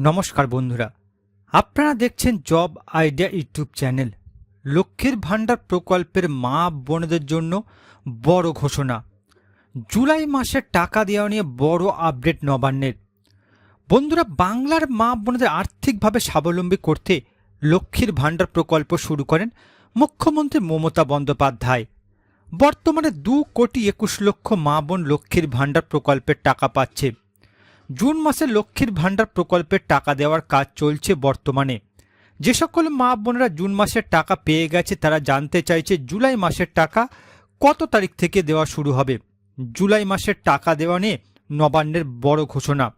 নমস্কার বন্ধুরা, আপনারা দেখছেন জব আইডিয়া ইউটিউব চ্যানেল, লক্ষ্মীর ভাণ্ডার প্রকল্পের মা বোনদের জন্য বড় ঘোষণা। জুলাই মাসের টাকা দেওয়া নিয়ে বড় আপডেট নবান্নের। বন্ধুরা, বাংলার মা বোনদের আর্থিকভাবে স্বাবলম্বী করতে লক্ষ্মীর ভাণ্ডার প্রকল্প শুরু করেন মুখ্যমন্ত্রী মমতা বন্দ্যোপাধ্যায়। বর্তমানে দু কোটি একুশ লক্ষ মা বোন লক্ষ্মীর ভাণ্ডার প্রকল্পের টাকা পাচ্ছে। জুন মাসে লক্ষ্মীর ভাণ্ডার প্রকল্পের টাকা দেওয়ার কাজ চলছে বর্তমানে। যে সকল মা বোনেরা জুন মাসের টাকা পেয়ে গেছে, তারা জানতে চাইছে জুলাই মাসের টাকা কত তারিখ থেকে দেওয়া শুরু হবে। জুলাই মাসের টাকা দেওয়া নিয়ে নবান্নের বড় ঘোষণা।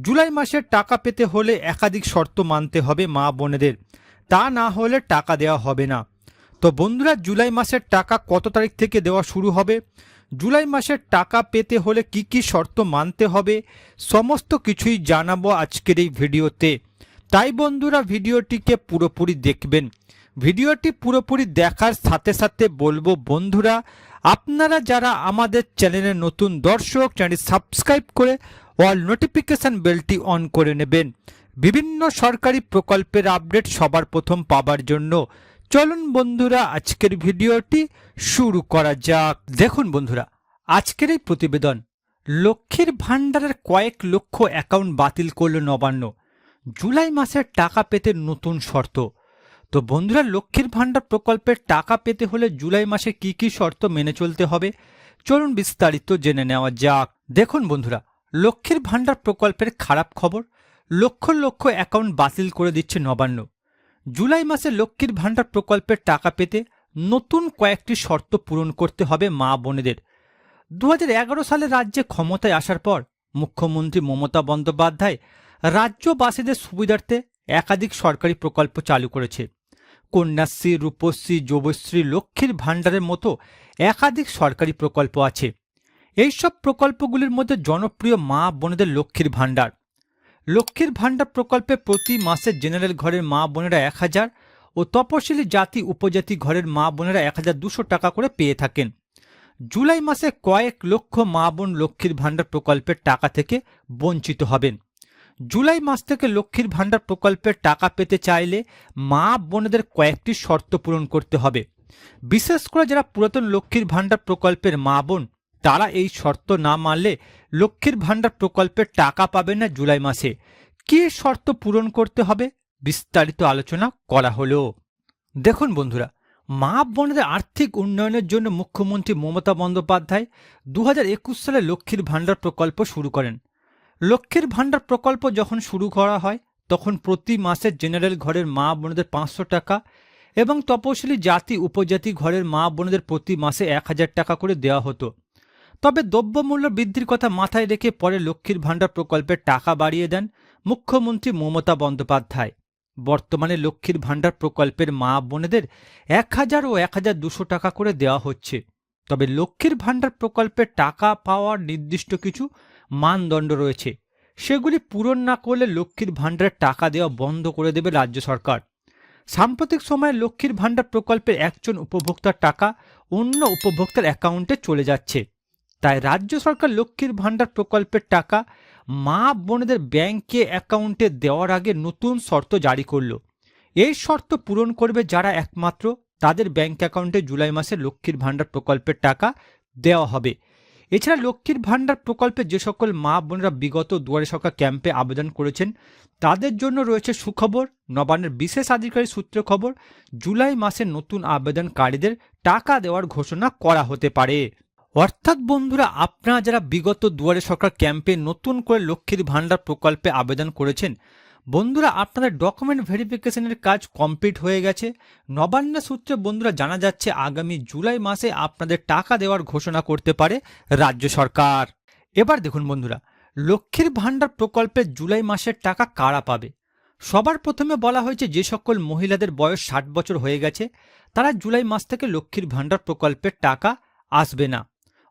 জুলাই মাসের টাকা পেতে হলে একাধিক শর্ত মানতে হবে মা বোনেদের। তা না হলে টাকা দেওয়া হবে না। তো বন্ধুরা, জুলাই মাসের টাকা কত তারিখ থেকে দেওয়া শুরু হবে? জুলাই মাসের টাকা পেতে হলে কি কি শর্ত মানতে হবে, সমস্ত কিছুই জানাব আজকের এই ভিডিওতে। তাই বন্ধুরা, ভিডিওটিকে পুরোপুরি দেখবেন। ভিডিওটি পুরোপুরি দেখার সাথে সাথে বলব, বন্ধুরা, আপনারা যারা আমাদের চ্যানেলের নতুন দর্শক চ্যানেল সাবস্ক্রাইব করে অল নোটিফিকেশন বেলটি অন করে নেবেন। বিভিন্ন সরকারি প্রকল্পের আপডেট সবার প্রথম পাবার জন্য। চলুন বন্ধুরা, আজকের ভিডিওটি শুরু করা যাক। দেখুন বন্ধুরা, আজকের এই প্রতিবেদন, লক্ষ্মীর ভাণ্ডারের কয়েক লক্ষ অ্যাকাউন্ট বাতিল করল নবান্ন। জুলাই মাসের টাকা পেতে নতুন শর্ত। তো বন্ধুরা, লক্ষ্মীর ভাণ্ডার প্রকল্পের টাকা পেতে হলে জুলাই মাসে কি কি শর্ত মেনে চলতে হবে? চলুন বিস্তারিত জেনে নেওয়া যাক। দেখুন বন্ধুরা, লক্ষ্মীর ভাণ্ডার প্রকল্পের খারাপ খবর, লক্ষ লক্ষ অ্যাকাউন্ট বাতিল করে দিচ্ছে নবান্ন। জুলাই মাসে লক্ষ্মীর ভাণ্ডার প্রকল্পের টাকা পেতে নতুন কয়েকটি শর্ত পূরণ করতে হবে মা বোনেদের। দু হাজার এগারো সালে রাজ্যে ক্ষমতায় আসার পর মুখ্যমন্ত্রী মমতা বন্দ্যোপাধ্যায় রাজ্যবাসীদের সুবিধার্থে একাধিক সরকারি প্রকল্প চালু করেছে। কন্যাশ্রী, রূপশ্রী, যুবশ্রী, লক্ষ্মীর ভাণ্ডারের মতো একাধিক সরকারি প্রকল্প আছে। এইসব প্রকল্পগুলির মধ্যে জনপ্রিয় মা বোনেদের লক্ষ্মীর ভাণ্ডার। লক্ষ্মীর ভাণ্ডার প্রকল্পে প্রতি মাসে জেনারেল ঘরের মা বোনেরা এক হাজার ও তপশিলি জাতি উপজাতি ঘরের মা বোনেরা এক হাজার দুশো টাকা করে পেয়ে থাকেন। জুলাই মাসে কয়েক লক্ষ মা বোন লক্ষ্মীর ভাণ্ডার প্রকল্পের টাকা থেকে বঞ্চিত হবেন। জুলাই মাস থেকে লক্ষ্মীর ভাণ্ডার প্রকল্পের টাকা পেতে চাইলে মা বোনেদের কয়েকটি শর্ত পূরণ করতে হবে। বিশেষ করে যারা পুরাতন লক্ষ্মীর ভাণ্ডার প্রকল্পের মা বোন তারা এই শর্ত না মানলে লক্ষ্মীর ভাণ্ডার প্রকল্পের টাকা পাবে না জুলাই মাসে। কি শর্ত পূরণ করতে হবে? বিস্তারিত আলোচনা করা হলো। দেখুন বন্ধুরা, মা বোনদের আর্থিক উন্নয়নের জন্য মুখ্যমন্ত্রী মমতা বন্দ্যোপাধ্যায় দু হাজার একুশ সালে লক্ষ্মীর ভাণ্ডার প্রকল্প শুরু করেন। লক্ষ্মীর ভাণ্ডার প্রকল্প যখন শুরু করা হয়, তখন প্রতি মাসে জেনারেল ঘরের মা বোনদের পাঁচশো টাকা এবং তপশিলি জাতি, উপজাতি ঘরের মা বোনদের প্রতি মাসে এক হাজার টাকা করে দেওয়া হতো। তবে দ্রব্যমূল্য বৃদ্ধির কথা মাথায় রেখে পরে লক্ষ্মীর ভাণ্ডার প্রকল্পের টাকা বাড়িয়ে দেন মুখ্যমন্ত্রী মমতা বন্দ্যোপাধ্যায়। বর্তমানে লক্ষ্মীর ভাণ্ডার প্রকল্পের মা বোনেদের এক হাজার ও এক হাজার দুশো টাকা করে দেওয়া হচ্ছে। তবে লক্ষ্মীর ভাণ্ডার প্রকল্পের টাকা পাওয়ার নির্দিষ্ট কিছু মানদণ্ড রয়েছে। সেগুলি পূরণ না করলে লক্ষ্মীর ভাণ্ডারের টাকা দেওয়া বন্ধ করে দেবে রাজ্য সরকার। সাম্প্রতিক সময়ে লক্ষ্মীর ভাণ্ডার প্রকল্পের একজন উপভোক্তার টাকা অন্য উপভোক্তার অ্যাকাউন্টে চলে যাচ্ছে। তাই রাজ্য সরকার লক্ষ্মীর ভাণ্ডার প্রকল্পের টাকা মা বোনেদের ব্যাংকে অ্যাকাউন্টে দেওয়ার আগে নতুন শর্ত জারি করল। এই শর্ত পূরণ করবে যারা একমাত্র, তাদের ব্যাংক অ্যাকাউন্টে জুলাই মাসে লক্ষ্মীর ভাণ্ডার প্রকল্পের টাকা দেওয়া হবে। এছাড়া লক্ষ্মীর ভাণ্ডার প্রকল্পে যে সকল মা বোনেরা বিগত দুয়ারে সরকার ক্যাম্পে আবেদন করেছেন, তাদের জন্য রয়েছে সুখবর, নবান্নের বিশেষ আধিকারিক সূত্রে খবর, জুলাই মাসে নতুন আবেদনকারীদের টাকা দেওয়ার ঘোষণা করা হতে পারে। অর্থাৎ বন্ধুরা, আপনারা যারা বিগত দুয়ারে সরকার ক্যাম্পে নতুন করে লক্ষ্মীর ভাণ্ডার প্রকল্পে আবেদন করেছেন, বন্ধুরা, আপনাদের ডকুমেন্ট ভেরিফিকেশনের কাজ কমপ্লিট হয়ে গেছে। নবান্ন সূত্রে বন্ধুরা জানা যাচ্ছে, আগামী জুলাই মাসে আপনাদের টাকা দেওয়ার ঘোষণা করতে পারে রাজ্য সরকার। এবার দেখুন বন্ধুরা, লক্ষ্মীর ভাণ্ডার প্রকল্পে জুলাই মাসের টাকা কারা পাবে? সবার প্রথমে বলা হয়েছে, যে সকল মহিলাদের বয়স ষাট বছর হয়ে গেছে, তারা জুলাই মাস থেকে লক্ষ্মীর ভাণ্ডার প্রকল্পের টাকা আসবে না।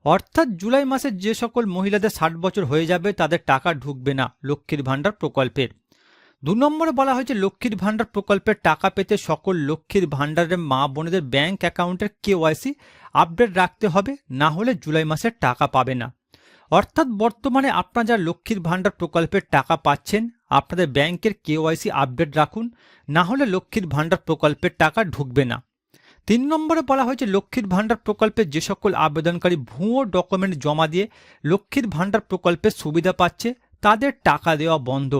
অর্থাৎ জুলাই মাসে যে সকল মহিলাদের ষাট বছর হয়ে যাবে, তাদের টাকা ঢুকবে না লক্ষ্মীর ভাণ্ডার প্রকল্পের। দু নম্বরে বলা হয়েছে, লক্ষ্মীর ভাণ্ডার প্রকল্পের টাকা পেতে সকল লক্ষ্মীর ভাণ্ডারের মা বোনেদের ব্যাংক অ্যাকাউন্টের কেওয়াইসি আপডেট রাখতে হবে, না হলে জুলাই মাসের টাকা পাবে না। অর্থাৎ বর্তমানে আপনারা যারা লক্ষ্মীর ভাণ্ডার প্রকল্পের টাকা পাচ্ছেন, আপনাদের ব্যাংকের কেওয়াইসি আপডেট রাখুন, না হলে লক্ষ্মীর ভাণ্ডার প্রকল্পের টাকা ঢুকবে না। তিন নম্বরে বলা হয়েছে, লক্ষ্মীর ভাণ্ডার প্রকল্পে যে সকল আবেদনকারী ভুয়ো ডকুমেন্ট জমা দিয়ে লক্ষ্মীর ভাণ্ডার প্রকল্পের সুবিধা পাচ্ছে, তাদের টাকা দেওয়া বন্ধ।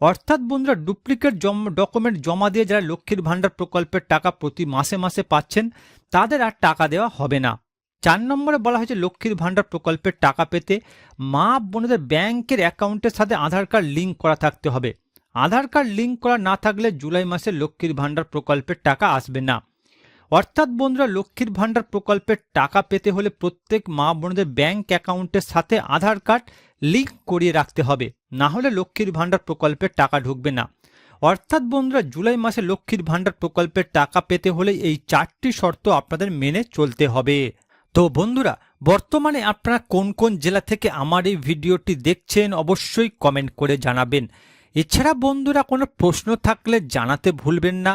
অর্থাৎ বন্ধুরা, ডুপ্লিকেট জম ডকুমেন্ট জমা দিয়ে যারা লক্ষ্মীর ভাণ্ডার প্রকল্পের টাকা প্রতি মাসে মাসে পাচ্ছেন, তাদের আর টাকা দেওয়া হবে না। চার নম্বরে বলা হয়েছে, লক্ষ্মীর ভাণ্ডার প্রকল্পের টাকা পেতে মা বোনদের ব্যাংকের অ্যাকাউন্টের সাথে আধার কার্ড লিঙ্ক করা থাকতে হবে। আধার কার্ড লিঙ্ক করা না থাকলে জুলাই মাসে লক্ষ্মীর ভাণ্ডার প্রকল্পের টাকা আসবে না। অর্থাৎ বন্ধুরা, লক্ষ্মীর ভাণ্ডার প্রকল্পের টাকা পেতে হলে প্রত্যেক মা বোনদের ব্যাংক অ্যাকাউন্টের সাথে আধার কার্ড লিঙ্ক করিয়ে রাখতে হবে। না হলে লক্ষ্মীর ভাণ্ডার প্রকল্পের টাকা ঢুকবে না। অর্থাৎ বন্ধুরা, জুলাই মাসে লক্ষ্মীর ভাণ্ডার প্রকল্পের টাকা পেতে হলে এই চারটি শর্ত আপনাদের মেনে চলতে হবে। তো বন্ধুরা, বর্তমানে আপনারা কোন কোন জেলা থেকে আমার এই ভিডিওটি দেখছেন অবশ্যই কমেন্ট করে জানাবেন। এছাড়া বন্ধুরা, কোনো প্রশ্ন থাকলে জানাতে ভুলবেন না।